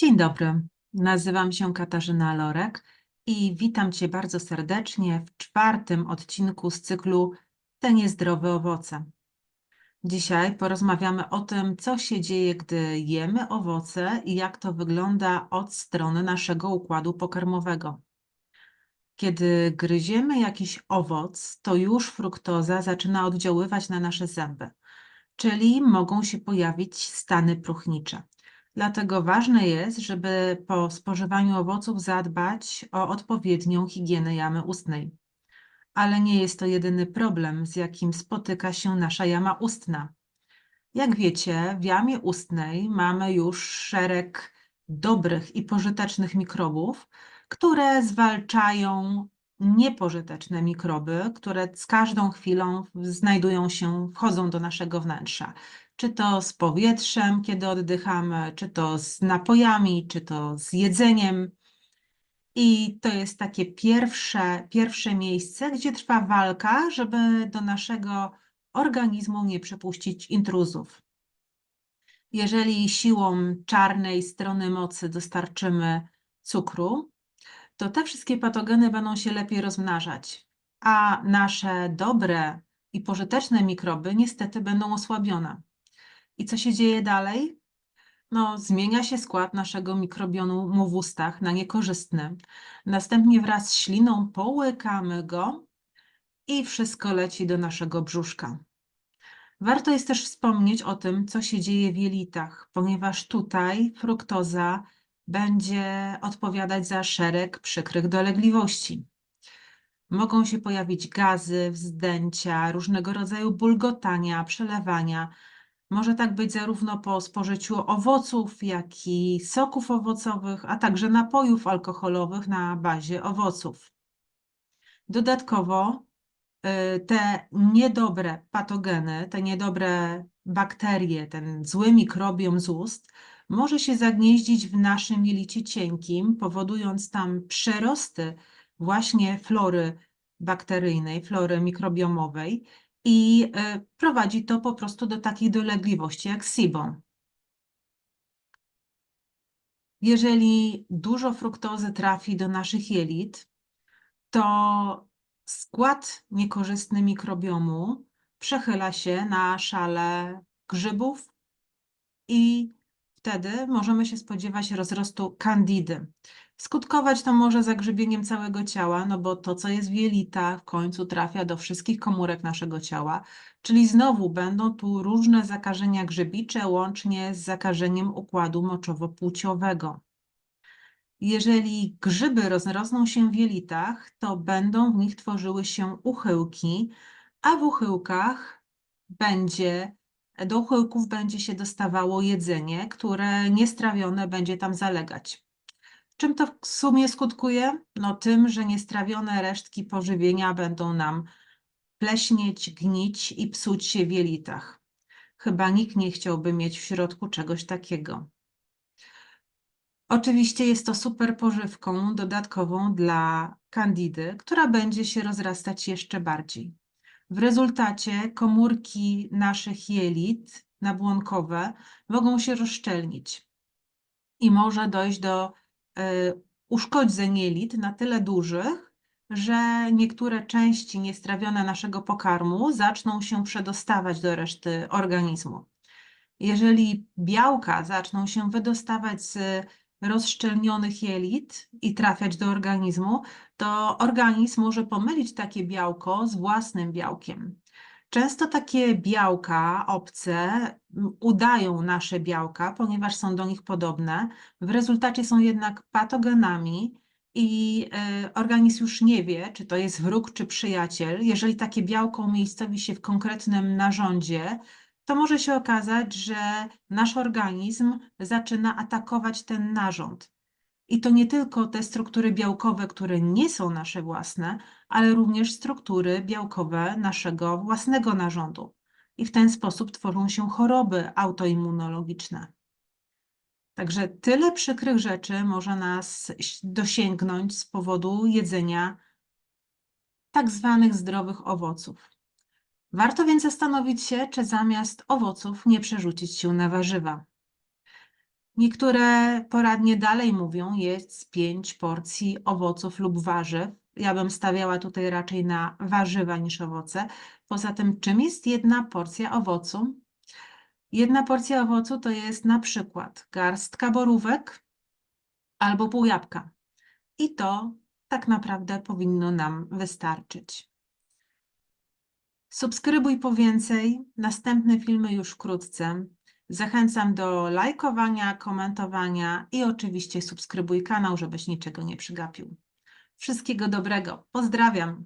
Dzień dobry, nazywam się Katarzyna Lorek i witam Cię bardzo serdecznie w czwartym odcinku z cyklu Te niezdrowe owoce. Dzisiaj porozmawiamy o tym, co się dzieje, gdy jemy owoce i jak to wygląda od strony naszego układu pokarmowego. Kiedy gryziemy jakiś owoc, to już fruktoza zaczyna oddziaływać na nasze zęby, czyli mogą się pojawić stany próchnicze. Dlatego ważne jest, żeby po spożywaniu owoców zadbać o odpowiednią higienę jamy ustnej. Ale nie jest to jedyny problem, z jakim spotyka się nasza jama ustna. Jak wiecie, w jamie ustnej mamy już szereg dobrych i pożytecznych mikrobów, które zwalczają niepożyteczne mikroby, które z każdą chwilą znajdują się, wchodzą do naszego wnętrza. Czy to z powietrzem, kiedy oddychamy, czy to z napojami, czy to z jedzeniem. I to jest takie pierwsze, pierwsze miejsce, gdzie trwa walka, żeby do naszego organizmu nie przepuścić intruzów. Jeżeli siłą czarnej strony mocy dostarczymy cukru, to te wszystkie patogeny będą się lepiej rozmnażać, a nasze dobre i pożyteczne mikroby niestety będą osłabione. I co się dzieje dalej? No, zmienia się skład naszego mikrobionu w ustach na niekorzystny. Następnie wraz z śliną połykamy go i wszystko leci do naszego brzuszka. Warto jest też wspomnieć o tym, co się dzieje w jelitach, ponieważ tutaj fruktoza będzie odpowiadać za szereg przykrych dolegliwości. Mogą się pojawić gazy, wzdęcia, różnego rodzaju bulgotania, przelewania. Może tak być zarówno po spożyciu owoców, jak i soków owocowych, a także napojów alkoholowych na bazie owoców. Dodatkowo y, te niedobre patogeny, te niedobre bakterie, ten zły mikrobiom z ust może się zagnieździć w naszym jelicie cienkim, powodując tam przerosty właśnie flory bakteryjnej, flory mikrobiomowej i e, prowadzi to po prostu do takich dolegliwości jak SIBO. Jeżeli dużo fruktozy trafi do naszych jelit, to skład niekorzystny mikrobiomu przechyla się na szale grzybów i wtedy możemy się spodziewać rozrostu kandidy. Skutkować to może zagrzybieniem całego ciała, no bo to, co jest w jelitach, w końcu trafia do wszystkich komórek naszego ciała, czyli znowu będą tu różne zakażenia grzybicze, łącznie z zakażeniem układu moczowo-płciowego. Jeżeli grzyby rozrosną się w jelitach, to będą w nich tworzyły się uchyłki, a w uchyłkach będzie do uchyłków będzie się dostawało jedzenie, które niestrawione będzie tam zalegać. Czym to w sumie skutkuje? No tym, że niestrawione resztki pożywienia będą nam pleśnieć, gnić i psuć się w jelitach. Chyba nikt nie chciałby mieć w środku czegoś takiego. Oczywiście jest to super pożywką dodatkową dla kandidy, która będzie się rozrastać jeszcze bardziej. W rezultacie komórki naszych jelit nabłonkowe mogą się rozszczelnić i może dojść do uszkodzeń jelit na tyle dużych, że niektóre części niestrawione naszego pokarmu zaczną się przedostawać do reszty organizmu. Jeżeli białka zaczną się wydostawać z rozszczelnionych jelit i trafiać do organizmu, to organizm może pomylić takie białko z własnym białkiem. Często takie białka obce udają nasze białka, ponieważ są do nich podobne. W rezultacie są jednak patogenami i y, organizm już nie wie, czy to jest wróg, czy przyjaciel. Jeżeli takie białko umiejscowi się w konkretnym narządzie, to może się okazać, że nasz organizm zaczyna atakować ten narząd. I to nie tylko te struktury białkowe, które nie są nasze własne, ale również struktury białkowe naszego własnego narządu. I w ten sposób tworzą się choroby autoimmunologiczne. Także tyle przykrych rzeczy może nas dosięgnąć z powodu jedzenia tak zwanych zdrowych owoców. Warto więc zastanowić się, czy zamiast owoców nie przerzucić się na warzywa. Niektóre poradnie dalej mówią, jest pięć porcji owoców lub warzyw. Ja bym stawiała tutaj raczej na warzywa niż owoce. Poza tym, czym jest jedna porcja owocu? Jedna porcja owocu to jest na przykład garstka borówek albo pół jabłka. I to tak naprawdę powinno nam wystarczyć. Subskrybuj po więcej. Następne filmy już wkrótce. Zachęcam do lajkowania, komentowania i oczywiście subskrybuj kanał, żebyś niczego nie przegapił. Wszystkiego dobrego. Pozdrawiam.